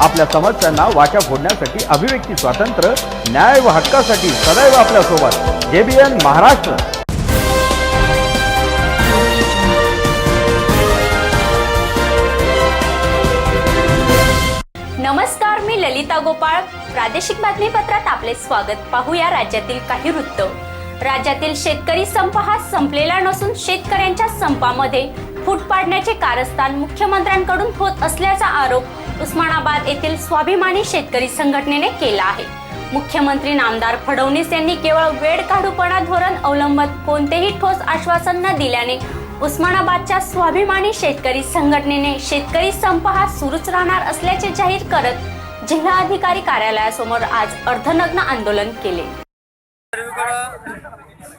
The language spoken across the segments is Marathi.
आपल्या समस्यांना वाचा फोडण्यासाठी अभिव्यक्ती स्वातंत्र्य न्याय व हक्कासाठी सदैव आपल्यासोबत जेबीएन महाराष्ट्र. नमस्कार मी ललिता गोपाळ. प्रादेशिक बातमीपत्रात आपले स्वागत. पाहूया राज्यातील काही वृत्त. राज्यातील शेतकरी संप हा संपलेला नसून शेतकऱ्यांच्या संपामध्ये फूट पाडण्याचे कारस्थान मुख्यमंत्र्यांकडून होत असल्याचा आरोप उस्मानाबाद येथील स्वाभिमानी शेतकरी संघटनेने केला आहे. मुख्यमंत्री नामदार फडणवीस यांनी केवळ वेळ काढूपणा धोरण अवलंबत कोणतेही ठोस आश्वासन न दिल्याने उस्मानाबादच्या स्वाभिमानी शेतकरी संघटनेने शेतकरी संप हा सुरूच राहणार असल्याचे जाहीर करत जिल्हाधिकारी कार्यालयासमोर आज अर्धनग्न आंदोलन केले.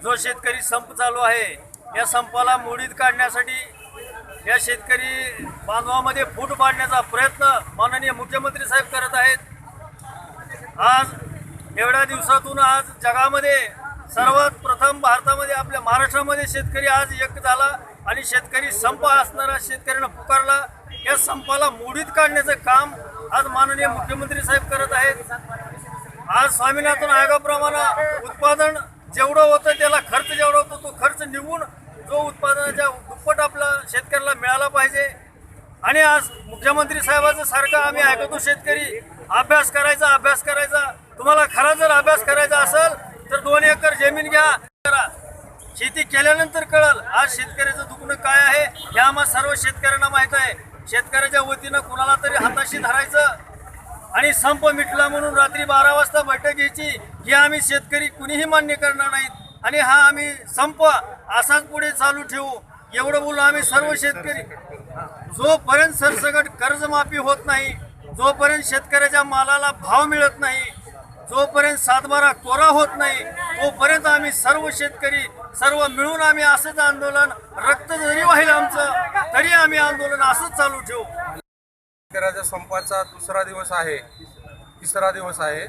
जो शेतकरी संप चालू आहे या संपाला मोडीत काढण्यासाठी या शेतकरी बांधवामध्ये फूट पाडण्याचा प्रयत्न माननीय मुख्यमंत्री साहेब करत आहेत. आज एवढ्या दिवसातून आज जगामध्ये सर्वात प्रथम भारतामध्ये आपल्या महाराष्ट्रामध्ये शेतकरी आज एक झाला आणि शेतकरी संप असणारा शेतकऱ्यांना पुकारला. या संपाला मोडीत काढण्याचं काम आज माननीय मुख्यमंत्री साहेब करत आहेत. आज स्वामीनाथन आयोगाप्रमाणे उत्पादन जेवढं होतं त्याला खर्च जेवढा होतो तो खर्च निघून जो उत्पादनाच्या दुप्पट आपला शेतकऱ्याला मिळाला पाहिजे. आणि आज मुख्यमंत्री साहेबाचं सारखं आम्ही ऐकतो शेतकरी अभ्यास करायचा अभ्यास करायचा. तुम्हाला खरा जर अभ्यास करायचा असेल तर दोन एकर जमीन घ्या. करा. शेती केल्यानंतर कळल आज शेतकऱ्याचं दुखणं काय आहे हे आम्हा सर्व शेतकऱ्यांना माहीत आहे. शेतकऱ्याच्या वतीनं कुणाला तरी हाताशी धरायचं. आणि संप मिटला म्हणून रात्री बारा वाजता बैठक घ्यायची हे आम्ही शेतकरी कुणीही मान्य करणार नाहीत. आणि हा आम्ही संप असाच पुढे चालू ठेवू. एवढं बोलून आम्ही सर्व शेतकरी. जोपर्यंत सरसकट कर्जमाफी होत नाही जोपर्यंत शेतकऱ्याच्या मालाला भाव मिळत नाही जोपर्यंत सातबारा कोरा होत नाही तोपर्यंत आम्ही सर्व शेतकरी सर्व मिळून आम्ही असंच आंदोलन रक्त जरी वाहील आमचं तरी आम्ही आंदोलन असंच चालू ठेवू. शेतकऱ्याच्या संपाचा दुसरा दिवस आहे तिसरा दिवस आहे.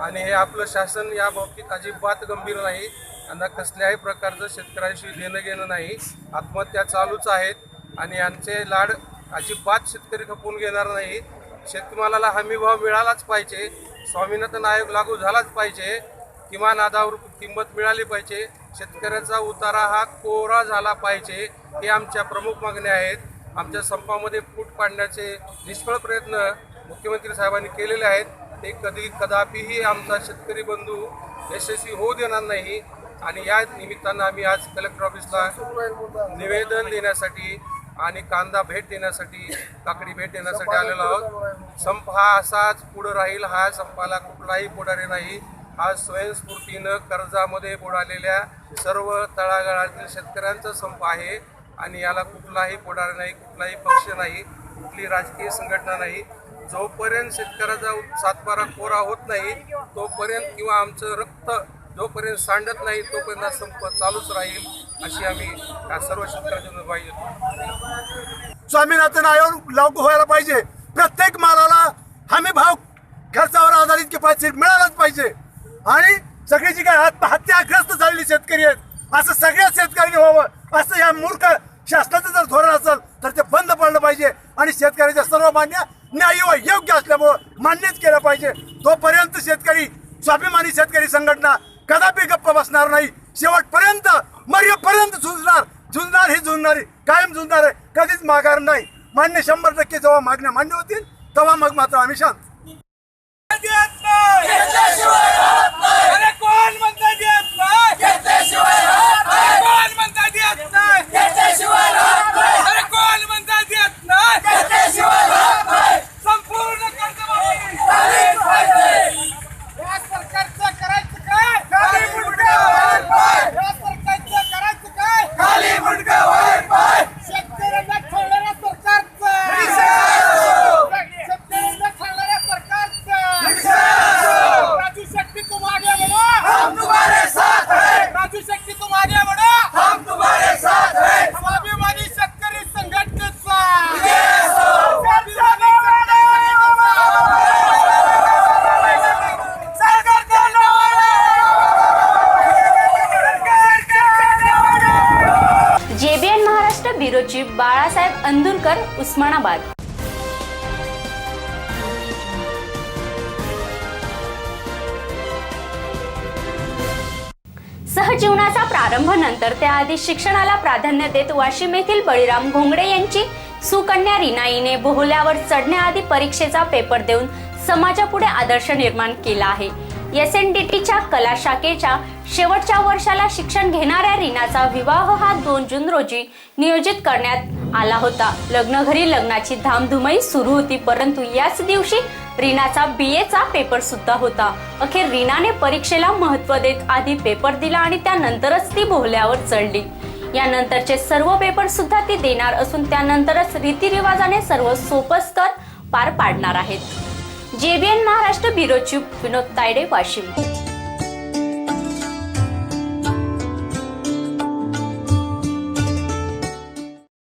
आणि हे आपलं शासन या बाबतीत अजिबात गंभीर नाही. यांना कसल्याही प्रकारचं शेतकऱ्यांशी देणं घेणं नाही. आत्महत्या चालूच आहेत आणि यांचे लाड अजिबात शेतकरी खपवून घेणार नाही. शेतमालाला हमीभाव मिळालाच पाहिजे. स्वामीनाथन आयोग लागू झालाच पाहिजे. किमान आधार किंमत मिळाली पाहिजे. शेतकऱ्याचा उतारा हा कोरा झाला पाहिजे. हे आमच्या प्रमुख मागण्या आहेत. आमच्या संपामध्ये फूट पाडण्याचे निष्फळ प्रयत्न मुख्यमंत्री साहेबांनी केलेले आहेत. ते कधी कदापिही आमचा शेतकरी बंधू यशस्वी होऊ देणार नाही. आणि या निमित्तानं आम्ही आज कलेक्टर ऑफिसला निवेदन देण्यासाठी आणि कांदा भेट देण्यासाठी काकडी भेट देण्यासाठी आलेलो आहोत. संप हा असाच पुढं राहील हा संपाला कुठलाही पुढारी नाही. हा स्वयंस्फूर्तीनं कर्जामध्ये बुडालेल्या सर्व तळागाळातील शेतकऱ्यांचा संप आहे आणि याला कुठलाही पुढारी नाही कुठलाही पक्ष नाही कुठली राजकीय संघटना नाही. जोपर्यंत शेतकऱ्याचा सातबारा कोरा होत नाही तोपर्यंत किंवा आमचं रक्त जोपर्यंत सांडत नाही तोपर्यंत हा संप चालूच राहील अशी आम्ही या सर्व शेतकऱ्यांच्या पाहिजे स्वामीनाथन आयोग लागू व्हायला पाहिजे. प्रत्येक मालाला हमी भाव खर्चावर आधारित किफायतशीर मिळालाच पाहिजे. आणि सगळी जी काय हत्याग्रस्त झालेली शेतकरी आहेत असं सगळ्या शेतकऱ्यांनी व्हावं असं या मूर्ख शासनाचं जर धोरण असेल तर ते बंद पडलं पाहिजे. आणि शेतकऱ्याच्या सर्व मान्य न्याय व योग्य असल्यामुळं मान्यच केलं पाहिजे. तोपर्यंत शेतकरी स्वाभिमानी शेतकरी संघटना कदापि गप्प बसणार नाही. शेवटपर्यंत मर्यापर्यंत झुंजणार. झुंजणार ही झुंजणारी कायम झुंजणार आहे कधीच माघार नाही. मान्य शंभर टक्के जेव्हा मागण्या मान्य होतील तेव्हा मग मात्र आम्ही शांत. बाळासाहेब अंदुरकर उस्मानाबाद. सहजीवनाचा प्रारंभ नंतर त्याआधी शिक्षणाला प्राधान्य देत वाशिम येथील बळीराम घोंगडे यांची सुकन्या रिनाईने बोहल्यावर चढण्याआधी परीक्षेचा पेपर देऊन समाजापुढे आदर्श निर्माण केला आहे. एस एन डी टीच्या कला शाखेच्या शेवटच्या वर्षाला शिक्षण घेणाऱ्या रीनाचा विवाह हा दोन जून रोजी नियोजित करण्यात आला होता. लग्न घरी लग्नाची धामधुमही सुरू होती परंतु याच दिवशी रीनाचा बी एचा पेपर सुद्धा होता. अखेर रीनाने परीक्षेला महत्त्व देत आधी पेपर दिला आणि त्यानंतरच ती बोहल्यावर चढली. यानंतरचे सर्व पेपर सुद्धा ती देणार असून त्यानंतरच रीतिरिवाजाने सर्व सोपस्कर पार पाडणार आहेत. JBN Maharashtra bureau chief Vinod Tayade Washim.